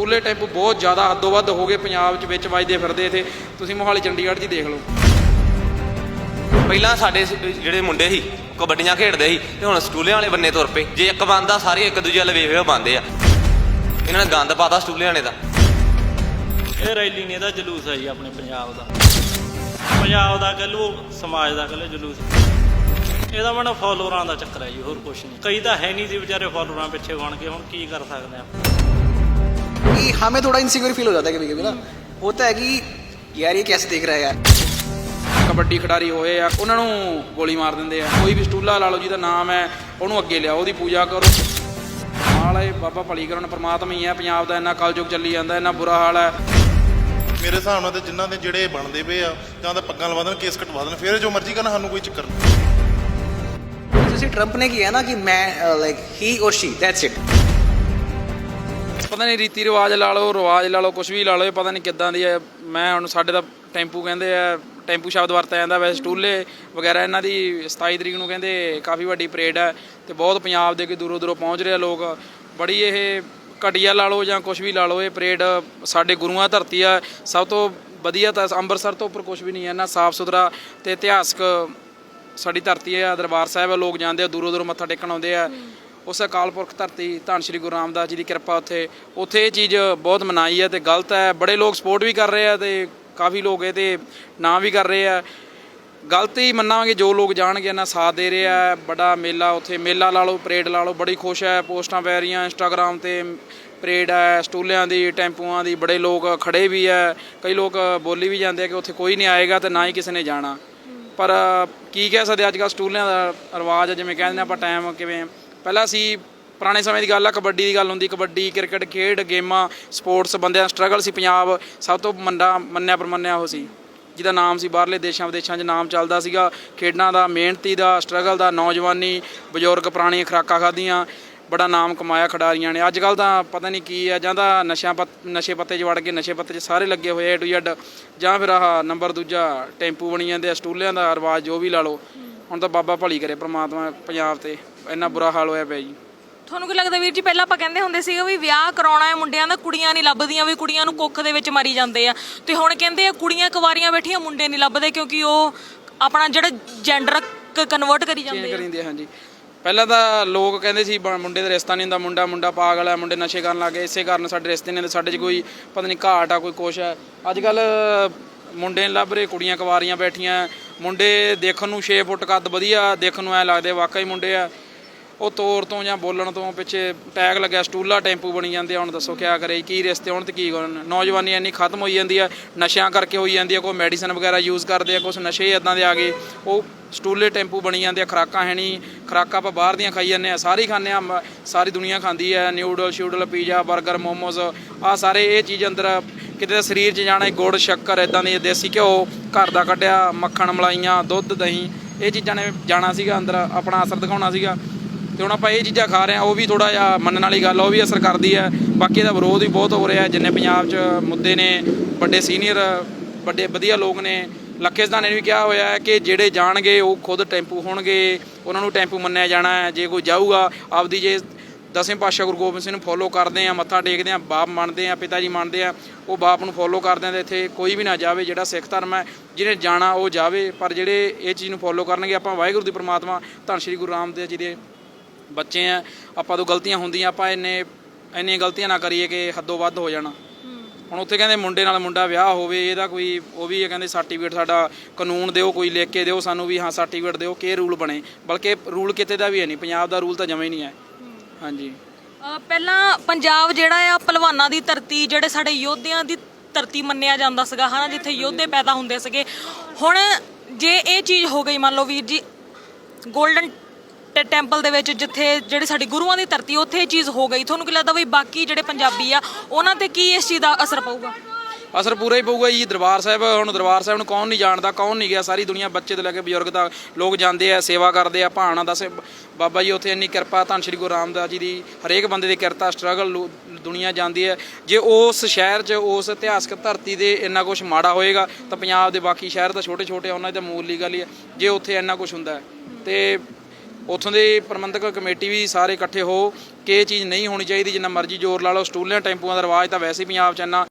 ਸਕੂਲੇ ਟੈਂਪੂ ਬਹੁਤ ਜ਼ਿਆਦਾ ਹੱਦੋਂ ਵੱਧ ਹੋ ਗਏ ਪੰਜਾਬ 'ਚ ਵਿੱਚ ਵੱਜਦੇ ਫਿਰਦੇ ਇੱਥੇ। ਤੁਸੀਂ ਮੋਹਾਲੀ ਚੰਡੀਗੜ੍ਹ 'ਚ ਹੀ ਦੇਖ ਲਓ। ਪਹਿਲਾਂ ਸਾਡੇ ਸ- ਜਿਹੜੇ ਮੁੰਡੇ ਸੀ ਕਬੱਡੀਆਂ ਖੇਡਦੇ ਸੀ ਤੇ ਹੁਣ ਸਟੂਲਿਆਂ ਵਾਲੇ ਬੰਨੇ ਤੁਰ ਪਏ। ਜੇ ਇੱਕ ਬੰਦਾ ਸਾਰੇ ਇੱਕ ਦੂਜੇ ਵੱਲ ਵੇਖ ਵੇਖ ਬੰਦੇ ਆ। ਇਹਨਾਂ ਨੇ ਗੰਦ ਪਾਤਾ ਸਟੂਲਿਆਂ ਨੇ ਦਾ। ਇਹ ਰੈਲੀ ਨਹੀਂ ਇਹਦਾ ਜਲੂਸ ਹੈ ਜੀ ਆਪਣੇ ਪੰਜਾਬ ਦਾ। ਪੰਜਾਬ ਦਾ ਕਹ ਲਓ ਸਮਾਜ ਦਾ ਕਹ ਲਓ ਜਲੂਸ। ਇਹਦਾ ਮਨ ਫਾਲੋਅਰਾਂ ਦਾ ਚੱਕਰ ਹੈ ਜੀ ਹੋਰ ਕੁਝ ਨਹੀਂ। ਕਈ ਤਾਂ ਹੈ ਨਹੀਂ ਸੀ ਵਿਚਾਰੇ ਫਾਲੋਅਰਾਂ ਪਿੱਛੇ ਬਣ ਕੇ ਹੁਣ ਕੀ ਕਰ ਸਕਦੇ ਆ? कि हमें थोड़ा इनसिक्योर फील हो जाता है कभी कभी ना होता है कि यार ये कैसे देख रहा है यार ਕਬੱਡੀ ਖਿਡਾਰੀ ਹੋਏ ਆ ਉਹਨਾਂ ਨੂੰ ਗੋਲੀ ਮਾਰ ਦਿੰਦੇ ਆ ਕੋਈ ਵੀ ਸਟੂਲਾ ਲਾ ਲਓ ਜਿਹਦਾ ਨਾਮ ਹੈ ਉਹਨੂੰ ਅੱਗੇ ਲਿਆਓ ਉਹਦੀ ਪੂਜਾ ਕਰੋ ਨਾਲ ਇਹ ਬਾਬਾ ਭਲੀ ਕਰਨ ਪ੍ਰਮਾਤਮਾ ਹੀ ਹੈ ਪੰਜਾਬ ਦਾ ਇੰਨਾ ਕਲਯੁਗ ਚੱਲੀ ਜਾਂਦਾ ਇੰਨਾ ਬੁਰਾ ਹਾਲ ਹੈ ਮੇਰੇ ਹਿਸਾਬ ਨਾਲ ਤੇ ਜਿਨ੍ਹਾਂ ਦੇ ਜਿਹੜੇ ਬਣਦੇ ਪਏ ਆ ਜਾਂ ਤਾਂ ਪੱਗਾਂ ਲਵਾ ਦੇਣ ਕੇਸ ਕਟਵਾ ਦੇਣ ਫਿਰ ਜੋ ਮਰਜ਼ੀ ਕਰਨ ਸਾਨੂੰ ਕੋਈ ਚੱਕਰ ਨਹੀਂ जैसे ट्रंप ने किया ना कि मैं लाइक ही और शी दैट्स इट ਪਤਾ ਨਹੀਂ ਰੀਤੀ ਰਿਵਾਜ ਲਾ ਲਓ, ਰਿਵਾਜ ਲਾ ਲਓ ਕੁਝ ਵੀ ਲਾ ਲਓ, ਇਹ ਪਤਾ ਨਹੀਂ ਕਿੱਦਾਂ ਦੀ ਹੈ। ਮੈਂ ਹੁਣ ਸਾਡੇ ਦਾ ਟੈਂਪੂ ਕਹਿੰਦੇ ਆ, ਟੈਂਪੂ ਸ਼ਬਦ ਵਰਤਿਆ ਜਾਂਦਾ ਵੈਸੇ ਸਟੂਲੇ ਵਗੈਰਾ, ਇਹਨਾਂ ਦੀ 27 ਤਰੀਕ ਨੂੰ ਕਹਿੰਦੇ ਕਾਫੀ ਵੱਡੀ ਪਰੇਡ ਹੈ ਤੇ ਬਹੁਤ ਪੰਜਾਬ ਦੇ ਕਿ ਦੂਰੋਂ ਦੂਰੋਂ ਪਹੁੰਚ ਰਹੇ ਆ ਲੋਕ। ਬੜੀ ਇਹ ਘਟੀਆ ਲਾ ਲਓ ਜਾਂ ਕੁਝ ਵੀ ਲਾ ਲਓ, ਇਹ ਪਰੇਡ ਸਾਡੇ ਗੁਰੂਆਂ ਧਰਤੀ ਆ। ਸਭ ਤੋਂ ਵਧੀਆ ਤਾਂ ਅੰਮ੍ਰਿਤਸਰ ਤੋਂ ਉੱਪਰ ਕੁਝ ਵੀ ਨਹੀਂ ਹੈ ਨਾ ਸਾਫ਼ ਸੁਥਰਾ ਤੇ ਇਤਿਹਾਸਕ ਸਾਡੀ ਧਰਤੀ ਹੈ, ਦਰਬਾਰ ਸਾਹਿਬ ਲੋਕ ਜਾਂਦੇ ਆ, ਦੂਰੋਂ ਦੂਰੋਂ ਮੱਥਾ ਟੇਕਣ ਆਉਂਦੇ ਆ। ਉਸ ਅਕਾਲ ਪੁਰਖ ਧਰਤੀ ਧੰਨ ਸ਼੍ਰੀ ਗੁਰੂ ਰਾਮਦਾਸ ਜੀ ਦੀ ਕਿਰਪਾ ਉੱਥੇ। ਉੱਥੇ ਇਹ ਚੀਜ਼ ਬਹੁਤ ਮਨਾਈ ਹੈ ਤੇ ਗਲਤ ਹੈ। ਬੜੇ ਲੋਕ ਸਪੋਰਟ ਵੀ ਕਰ ਰਹੇ ਆ ਤੇ ਕਾਫੀ ਲੋਕ ਇਹਦੇ ਨਾਂ ਵੀ ਕਰ ਰਹੇ ਆ। ਗਲਤ ਹੀ ਮੰਨਾਂਗੇ, ਜੋ ਲੋਕ ਜਾਣਗੇ ਇਹਨਾਂ ਸਾਥ ਦੇ ਰਹੇ ਹੈ ਬੜਾ ਮੇਲਾ ਉੱਥੇ, ਮੇਲਾ ਲਾ ਲਓ, ਪਰੇਡ ਲਾ ਲਓ, ਬੜੀ ਖੁਸ਼ ਹੈ। ਪੋਸਟਾਂ ਪੈ ਰਹੀਆਂ ਇੰਸਟਾਗ੍ਰam ਤੇ, ਪਰੇਡ ਹੈ, ਸਟੂਲਿਆਂ ਦੀ, ਟੈਂਪੂਆਂ ਦੀ, ਬੜੇ ਲੋਕ ਖੜੇ ਵੀ ਹੈ। ਕਈ ਲੋਕ ਬੋਲੀ ਵੀ ਜਾਂਦੇ ਆ ਕਿ ਉੱਥੇ ਕੋਈ ਨਹੀਂ ਆਏਗਾ ਤੇ ਨਾ ਹੀ ਕਿਸੇ ਨੇ ਜਾਣਾ। ਪਰ ਕੀ ਕਹਿ ਸਕਦੇ, ਅੱਜ ਕੱਲ੍ਹ ਸਟੂਲਿਆਂ ਦਾ ਰਿਵਾਜ ਹੈ ਜਿਵੇਂ ਕਹਿੰਦੇ ਨੇ ਆਪਾਂ ਟਾਈਮ ਕਿਵੇਂ ਪਹਿਲਾਂ ਅਸੀਂ ਪੁਰਾਣੇ ਸਮੇਂ ਦੀ ਗੱਲ ਆ, ਕਬੱਡੀ ਦੀ ਗੱਲ ਹੁੰਦੀ, ਕਬੱਡੀ, ਕ੍ਰਿਕਟ, ਖੇਡ, ਗੇਮਾਂ, ਸਪੋਰਟਸ ਬੰਦਿਆਂ ਦਾ ਸਟਰਗਲ ਸੀ ਪੰਜਾਬ, ਸਭ ਤੋਂ ਮੰਡਾ, ਮੰਨਿਆ ਪਰਮੰਨਿਆ ਉਹ ਸੀ, ਜਿਹਦਾ ਨਾਮ ਸੀ ਬਾਹਰਲੇ ਦੇਸ਼ਾਂ ਵਿਦੇਸ਼ਾਂ 'ਚ ਨਾਮ ਚੱਲਦਾ ਸੀਗਾ, ਖੇਡਾਂ ਦਾ ਮਿਹਨਤੀ ਦਾ ਸਟਰਗਲ ਦਾ, ਨੌਜਵਾਨੀ, ਬਜ਼ੁਰਗ ਪੁਰਾਣੀਆਂ ਖੁਰਾਕਾਂ ਖਾਧੀਆਂ, ਬੜਾ ਨਾਮ ਕਮਾਇਆ ਖਿਡਾਰੀਆਂ ਨੇ ਅੱਜ ਕੱਲ ਤਾਂ ਪਤਾ ਨਹੀਂ ਕੀ ਹੈ ਜਾਂ ਤਾਂ ਨਸ਼ਿਆਂ ਪੱਤ, ਨਸ਼ੇ ਪੱਤੇ 'ਚ ਵੜ ਕੇ, ਨਸ਼ੇ ਪੱਤੇ 'ਚ ਸਾਰੇ ਲੱਗੇ ਹੋਏ ਏ ਟੂ ਜ਼ੈਡ ਜਾਂ ਫਿਰ ਆਹ ਨੰਬਰ ਦੂਜਾ ਟੈਂਪੂ ਬਣੀ ਜਾਂਦੇ ਆ, ਸਟੂਲਿਆਂ ਦਾ ਰਿਵਾਜ ਜੋ ਵੀ ਲਾ ਲਓ ਹੁਣ ਤਾਂ ਬਾਬਾ ਭਲੀ ਕਰੇ ਪ੍ਰਮਾਤਮਾ ਪੰਜਾਬ ਤੇ ਇੰਨਾ ਬੁਰਾ ਹਾਲ ਹੋਇਆ ਪਿਆ ਜੀ। ਤੁਹਾਨੂੰ ਕੀ ਲੱਗਦਾ ਵੀਰ ਜੀ ਪਹਿਲਾਂ ਆਪਾਂ ਕਹਿੰਦੇ ਹੁੰਦੇ ਸੀਗੇ ਵੀ ਵਿਆਹ ਕਰਾਉਣਾ ਹੈ ਮੁੰਡਿਆਂ ਦਾ ਕੁੜੀਆਂ ਨਹੀਂ ਲੱਭਦੀਆਂ ਵੀ ਕੁੜੀਆਂ ਨੂੰ ਕੁੱਖ ਦੇ ਵਿੱਚ ਮਾਰੀ ਜਾਂਦੇ ਆ। ਤੇ ਹੁਣ ਕਹਿੰਦੇ ਆ ਕੁੜੀਆਂ ਕੁਵਾਰੀਆਂ ਬੈਠੀਆਂ ਮੁੰਡੇ ਨਹੀਂ ਲੱਭਦੇ ਕਿਉਂਕਿ ਉਹ ਆਪਣਾ ਜਿਹੜਾ ਜੈਂਡਰ ਕਨਵਰਟ ਕਰੀ ਜਾਂਦੇ ਆ। ਕਰੀਂਦੇ ਹਾਂਜੀ। ਪਹਿਲਾਂ ਤਾਂ ਲੋਕ ਕਹਿੰਦੇ ਸੀ ਮੁੰਡੇ ਦਾ ਰਿਸ਼ਤਾ ਨਹੀਂ ਹੁੰਦਾ ਮੁੰਡਾ ਮੁੰਡਾ ਪਾਗਲ ਹੈ ਮੁੰਡੇ ਨਸ਼ੇ ਕਰਨ ਲੱਗੇ ਇਸੇ ਕਾਰਨ ਸਾਡੇ ਰਿਸ਼ਤੇ ਨਹੀਂ ਹੁੰਦੇ ਸਾਡੇ 'ਚ ਕੋਈ ਪਤਾ ਨਹੀਂ ਘਾਟ ਆ ਕੋਈ ਕੁਛ ਹੈ ਅੱਜ ਕੱਲ ਮੁੰਡੇ ਨੀ ਲੱਭ ਰਹੇ ਕੁੜੀਆਂ ਕੁਵਾਰੀਆਂ ਬੈਠੀਆਂ ਮੁੰਡੇ ਦੇਖਣ ਨੂੰ 6 ਫੁੱਟ ਕੱਦ ਵਧੀਆ, ਦੇਖਣ ਨੂੰ ਐ ਲੱਗਦੇ ਵਾਕਈ ਮੁੰਡੇ ਆ। ਉਹ ਤੋਰ ਤੋਂ ਜਾਂ ਬੋਲਣ ਤੋਂ ਪਿੱਛੇ ਟੈਗ ਲੱਗਿਆ, ਸਟੂਲਾ ਟੈਂਪੂ ਬਣੀ ਜਾਂਦੇ ਆ, ਹੁਣ ਦੱਸੋ ਕਿਆ ਕਰੇ, ਕੀ ਰਿਸ਼ਤੇ, ਹੁਣ ਤੇ ਕੀ ਕਰਨ। ਨੌਜਵਾਨੀ ਇੰਨੀ ਖਤਮ ਹੋਈ ਜਾਂਦੀ ਆ, ਨਸ਼ਿਆਂ ਕਰਕੇ ਹੋਈ ਜਾਂਦੀ ਆ, ਕੋਈ ਮੈਡੀਸਨ ਵਗੈਰਾ ਯੂਜ਼ ਕਰਦੇ ਆ ਕੁਝ ਨਸ਼ੇ ਇਦਾਂ ਦੇ ਆ ਗਏ। ਉਹ ਸਟੂਲੇ ਟੈਂਪੂ ਬਣੀ ਜਾਂਦੇ ਆ, ਖਰਾਕਾਂ ਹੈ ਨਹੀਂ, ਖਰਾਕਾਂ ਆਪਾਂ ਬਾਹਰ ਦੀਆਂ ਖਾਈ ਜਾਂਦੇ ਆ, ਸਾਰੀ ਖਾਂਦੇ ਆ ਮ- ਸਾਰੀ ਦੁਨੀਆ ਖਾਂਦੀ ਆ ਨਿਊਡਲ ਸ਼ੂਡਲ ਪੀਜ਼ਾ 버ਗਰ ਮੋਮੋਸ ਆ ਸਾਰੇ ਇਹ ਚੀਜ਼ ਅੰਦਰ ਕਿਤੇ ਤਾਂ ਸਰੀਰ 'ਚ ਜਾਣਾ ਗੁੜ, ਸ਼ੱਕਰ ਇਦਾਂ ਦੀ ਦੇਸੀ ਘਿਓ, ਘਰ ਦਾ ਕੱਢਿਆ, ਮੱਖਣ, ਮਲਾਈਆਂ, ਦੁੱਧ, ਦਹੀਂ, ਇਹ ਚੀਜ਼ਾਂ ਨੇ ਜਾਣਾ ਸੀਗਾ ਅੰਦਰ, ਆਪਣਾ ਅਸਰ ਦਿਖਾਉਣਾ ਸੀਗਾ। ਤੇ ਹੁਣ ਆਪਾਂ ਇਹ ਚੀਜ਼ਾਂ ਖਾ ਰਹੇ ਆ ਉਹ ਵੀ ਥੋੜਾ ਜਿਹਾ ਮੰਨਣ ਵਾਲੀ ਗੱਲ ਉਹ ਵੀ ਅਸਰ ਕਰਦੀ ਹੈ। ਬਾਕੀ ਇਹਦਾ ਵਿਰੋਧ ਵੀ ਬਹੁਤ ਹੋ ਰਿਹਾ, ਜਿੰਨੇ ਪੰਜਾਬ 'ਚ ਮੁੱਦੇ ਨੇ, ਵੱਡੇ ਸੀਨੀਅਰ ਵੱਡੇ ਵਧੀਆ ਲੋਕ ਨੇ। ਲੱਖੇ ਸਦਾਨੇ ਨੇ ਵੀ ਕਿਹਾ ਹੋਇਆ ਹੈ ਕਿ ਜਿਹੜੇ ਜਾਣਗੇ, ਉਹ ਖੁਦ ਟੈਂਪੂ ਹੋਣਗੇ, ਉਹਨਾਂ ਨੂੰ ਟੈਂਪੂ ਮੰਨਿਆ ਜਾਣਾ ਹੈ, ਜੇ ਕੋਈ ਜਾਊਗਾ, ਆਪਦੀ ਜੇ ਦਸਵੇਂ ਪਾਤਸ਼ਾਹ ਗੁਰੂ ਗੋਬਿੰਦ ਸਿੰਘ ਨੂੰ ਫੋਲੋ ਕਰਦੇ ਆ ਮੱਥਾ ਟੇਕਦੇ ਆ ਬਾਪ ਮੰਨਦੇ ਆ ਪਿਤਾ ਜੀ ਮੰਨਦੇ ਆ ਉਹ ਬਾਪ ਨੂੰ ਫੋਲੋ ਕਰਦੇ ਆ ਤੇ ਇੱਥੇ ਕੋਈ ਵੀ ਨਾ ਜਾਵੇ ਜਿਹੜਾ ਸਿੱਖ ਧਰਮ ਹੈ ਜਿਹਨੇ ਜਾਣਾ ਉਹ ਜਾਵੇ ਪਰ ਜਿਹੜੇ ਇਹ ਚੀਜ਼ ਨੂੰ ਫੋਲੋ ਕਰਨਗੇ ਆਪਾਂ ਵਾਹਿਗੁਰੂ ਦੀ ਪ੍ਰਮਾਤਮਾ ਧੰਨ ਸ਼੍ਰੀ ਗੁਰੂ ਰਾਮਦੇਵ ਜੀ ਦੇ ਬੱਚੇ ਆ ਆਪਾਂ ਤੋਂ ਗਲਤੀਆਂ ਹੁੰਦੀਆਂ ਆਪਾਂ ਇੰਨੇ ਇੰਨੀਆਂ ਗਲਤੀਆਂ ਨਾ ਕਰੀਏ ਕਿ ਹੱਦੋਂ ਵੱਧ ਹੋ ਜਾਣਾ। ਹੁਣ ਉੱਥੇ ਕਹਿੰਦੇ ਮੁੰਡੇ ਨਾਲ ਮੁੰਡਾ ਵਿਆਹ ਹੋਵੇ ਇਹਦਾ ਕੋਈ ਉਹ ਵੀ ਇਹ ਕਹਿੰਦੇ ਸਰਟੀਫਿਕੇਟ ਸਾਡਾ ਕਾਨੂੰਨ ਦਿਓ ਕੋਈ ਲਿਖ ਕੇ ਦਿਓ ਸਾਨੂੰ ਵੀ ਹਾਂ ਸਰਟੀਫਿਕੇਟ ਦਿਓ ਕਿ ਰੂਲ ਬਣੇ। ਬਲਕਿ ਰੂਲ ਕਿਤੇ ਦਾ ਵੀ ਹੈ ਨਹੀਂ ਪੰਜਾਬ ਦਾ ਰੂਲ ਤਾਂ ਜਮਾ ਹੀ ਨਹੀਂ ਹੈ। ਹਾਂਜੀ। ਅ, ਪਹਿਲਾਂ ਪੰਜਾਬ ਜਿਹੜਾ ਆ ਪਹਿਲਵਾਨਾਂ ਦੀ ਧਰਤੀ ਜਿਹੜੇ ਸਾਡੇ ਯੋਧਿਆਂ ਦੀ ਧਰਤੀ ਮੰਨਿਆ ਜਾਂਦਾ ਸੀਗਾ ਹਨਾ ਜਿੱਥੇ ਯੋਧੇ ਪੈਦਾ ਹੁੰਦੇ ਸੀਗੇ। ਹੁਣ ਜੇ ਇਹ ਚੀਜ਼ ਹੋ ਗਈ ਮੰਨ ਲਓ ਵੀਰ ਜੀ 골ਡਨ ਟੈਂਪਲ ਦੇ ਵਿੱਚ ਜਿੱਥੇ ਜਿਹੜੀ ਸਾਡੀ ਗੁਰੂਆਂ ਦੀ ਧਰਤੀ ਉੱਥੇ ਇਹ ਚੀਜ਼ ਹੋ ਗਈ। ਤੁਹਾਨੂੰ ਕੀ ਲੱਗਦਾ ਵੀ ਬਾਕੀ ਜਿਹੜੇ ਪੰਜਾਬੀ ਆ ਉਹਨਾਂ ਤੇ ਕੀ ਇਸ ਚੀਜ਼ ਦਾ ਅਸਰ ਪਊਗਾ? ਅਸਰ ਪੂਰਾ ਹੀ ਪਊਗਾ ਜੀ, ਦਰਬਾਰ ਸਾਹਿਬ, ਹੁਣ ਦਰਬਾਰ ਸਾਹਿਬ ਨੂੰ ਕੌਣ ਨਹੀਂ ਜਾਣਦਾ, ਕੌਣ ਨਹੀਂ ਗਿਆ, ਸਾਰੀ ਦੁਨੀਆ ਬੱਚੇ ਤੋਂ ਲੈ ਕੇ ਬਜ਼ੁਰਗ ਤੱਕ ਲੋਕ ਜਾਂਦੇ ਆ, ਸੇਵਾ ਕਰਦੇ ਆ, ਭਾਣਾ ਦੱਸ ਬਾਬਾ ਜੀ, ਉੱਥੇ ਇੰਨੀ ਕਿਰਪਾ, ਧੰਨ ਸ਼੍ਰੀ ਗੁਰੂ ਰਾਮਦਾਸ ਜੀ ਦੀ ਹਰੇਕ ਬੰਦੇ ਦੀ ਕਿਰਤਾ ਸਟਰਗਲ ਦੁਨੀਆ ਜਾਂਦੀ ਹੈ। ਜੇ ਉਸ ਸ਼ਹਿਰ 'ਚ, ਉਸ ਇਤਿਹਾਸਕ ਧਰਤੀ ਦੇ ਇੰਨਾ ਕੁਝ ਮਾੜਾ ਹੋਏਗਾ, ਤਾਂ ਪੰਜਾਬ ਦੇ ਬਾਕੀ ਸ਼ਹਿਰ ਤਾਂ ਛੋਟੇ ਛੋਟੇ ਉਹਨਾਂ ਦੀ ਤਾਂ ਮੂਲੀ ਗੱਲ ਹੀ ਹੈ ਜੇ ਉੱਥੇ ਇੰਨਾ ਕੁਝ ਹੁੰਦਾ ਹੈ, ਤੇ ਉੱਥੋਂ ਦੇ ਪ੍ਰਬੰਧਕ ਕਮੇਟੀ ਵੀ ਸਾਰੇ ਇਕੱਠੇ ਹੋ ਕਿ ਇਹ ਚੀਜ਼ ਨਹੀਂ ਹੋਣੀ ਚਾਹੀਦੀ, ਜਿੰਨਾ ਮਰਜ਼ੀ ਜ਼ੋਰ ਲਾ ਲਓ, ਸਟੂਲਾਂ, ਟੈਂਪੂਆਂ ਦਾ ਰਿਵਾਜ ਤਾਂ ਵੈਸੇ ਹੀ ਪੰਜਾਬ 'ਚ ਇੰਨਾ